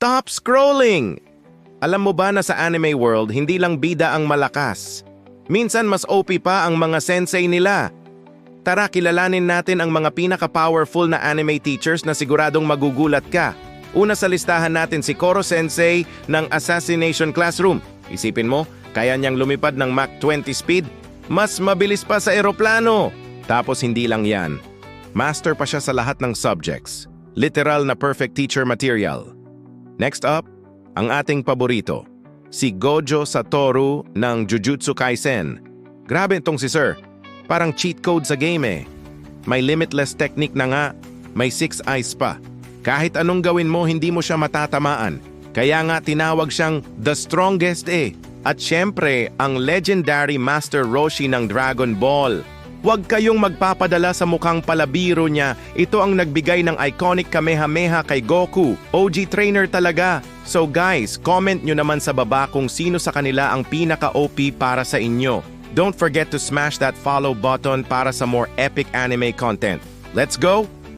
Stop scrolling! Alam mo ba na sa anime world, hindi lang bida ang malakas. Minsan mas OP pa ang mga sensei nila. Tara, kilalanin natin ang mga pinaka-powerful na anime teachers na siguradong magugulat ka. Una sa listahan natin si Koro Sensei ng Assassination Classroom. Isipin mo, kaya niyang lumipad ng Mach 20 speed? Mas mabilis pa sa eroplano! Tapos hindi lang yan. Master pa siya sa lahat ng subjects. Literal na perfect teacher material. Next up, ang ating paborito, si Gojo Satoru ng Jujutsu Kaisen. Grabe itong si Sir. Parang cheat code sa game eh. May limitless technique na nga, may six eyes pa. Kahit anong gawin mo, hindi mo siya matatamaan. Kaya nga tinawag siyang the strongest eh. At syempre, ang legendary Master Roshi ng Dragon Ball. Huwag kayong magpapadala sa mukhang palabiro niya. Ito ang nagbigay ng iconic Kamehameha kay Goku. OG trainer talaga. So guys, comment nyo naman sa baba kung sino sa kanila ang pinaka-OP para sa inyo. Don't forget to smash that follow button para sa more epic anime content. Let's go!